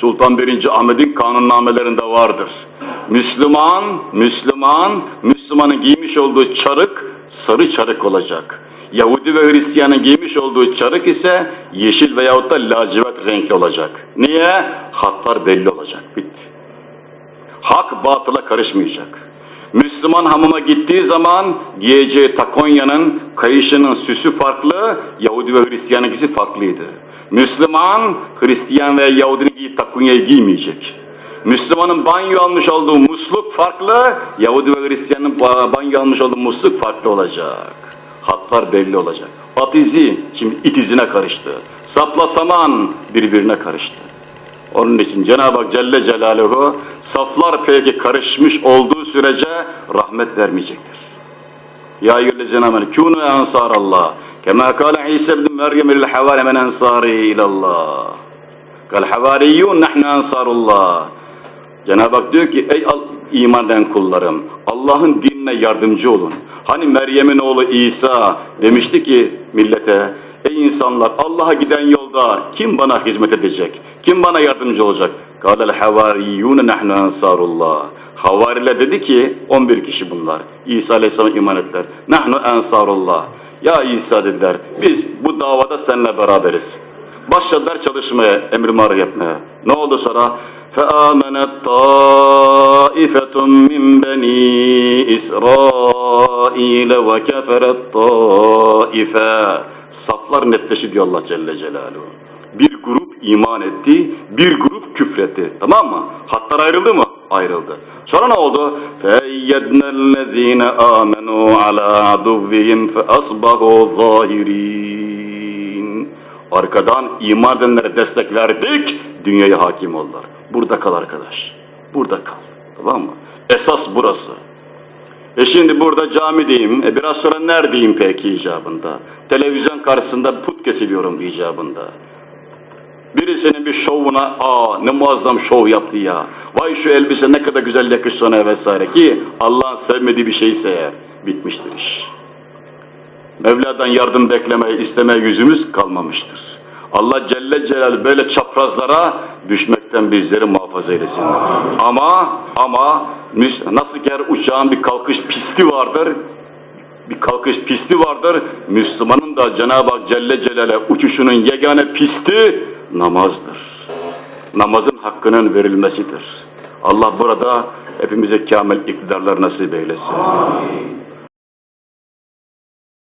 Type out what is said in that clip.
Sultan 1. Ahmet'in kanunnamelerinde vardır. Müslüman, Müslüman, Müslümanın giymiş olduğu çarık sarı çarık olacak. Yahudi ve Hristiyanın giymiş olduğu çarık ise yeşil veyahut da lacivert renkli olacak. Niye? Hatlar belli olacak. Bitti. Hak batıla karışmayacak. Müslüman hamama gittiği zaman giyeceği takonyanın, kayışının süsü farklı, Yahudi ve Hristiyanınkisi farklıydı. Müslüman, Hristiyan ve Yahudinin giydiği takonyayı giymeyecek. Müslümanın banyo almış olduğu musluk farklı, Yahudi ve Hristiyanın ba- banyo almış olduğu musluk farklı olacak. Hatlar belli olacak. At şimdi it izine karıştı. Sapla saman birbirine karıştı. Onun için Cenab-ı Hak Celle Celaluhu saflar peki karışmış olduğu sürece rahmet vermeyecektir. Ya eyyühellezine amenu kûnû ensârallah kemâ kâle İsa ibn Meryem lil havâri men ensâri ilallah. Kal havâriyyûn nahnu ensârullah. Cenab-ı Hak diyor ki ey iman eden kullarım Allah'ın dinine yardımcı olun. Hani Meryem'in oğlu İsa demişti ki millete ey insanlar Allah'a giden yolda kim bana hizmet edecek? Kim bana yardımcı olacak? Kâlel havâriyyûne nahnu ensârullah. Havariler dedi ki 11 kişi bunlar. İsa Aleyhisselam iman ettiler. Nahnu ensârullah. Ya İsa dediler biz bu davada seninle beraberiz. Başladılar çalışmaya, emri marif yapmaya. Ne oldu sonra? فَآمَنَتْ طَائِفَةٌ مِّنْ بَنِي إِسْرَائِيلَ وَكَفَرَتْ طَائِفَةٌ Saflar netleşi diyor Allah Celle Celaluhu. Bir grup iman etti, bir grup küfretti. Tamam mı? Hatlar ayrıldı mı? Ayrıldı. Sonra ne oldu? فَاَيَّدْنَا الَّذ۪ينَ آمَنُوا عَلَى عَدُوِّهِمْ فَأَصْبَحُوا ظَاهِرِينَ Arkadan iman edenlere destek verdik, dünyaya hakim oldular. Burada kal arkadaş, burada kal. Tamam mı? Esas burası. E şimdi burada camideyim, e biraz sonra neredeyim peki icabında? Televizyon karşısında put kesiliyorum icabında. Birisinin bir şovuna, aa ne muazzam şov yaptı ya. Vay şu elbise ne kadar güzel yakıştı ona vesaire ki Allah'ın sevmediği bir şeyse bitmiştir iş. Mevla'dan yardım beklemeye, istemeye yüzümüz kalmamıştır. Allah Celle Celal böyle çaprazlara düşmekten bizleri muhafaza eylesin. Ama ama nasıl ki her uçağın bir kalkış pisti vardır, bir kalkış pisti vardır. Müslümanın da Cenab-ı Celle Celal'e uçuşunun yegane pisti namazdır. Namazın hakkının verilmesidir. Allah burada hepimize kamil iktidarlar nasip eylesin.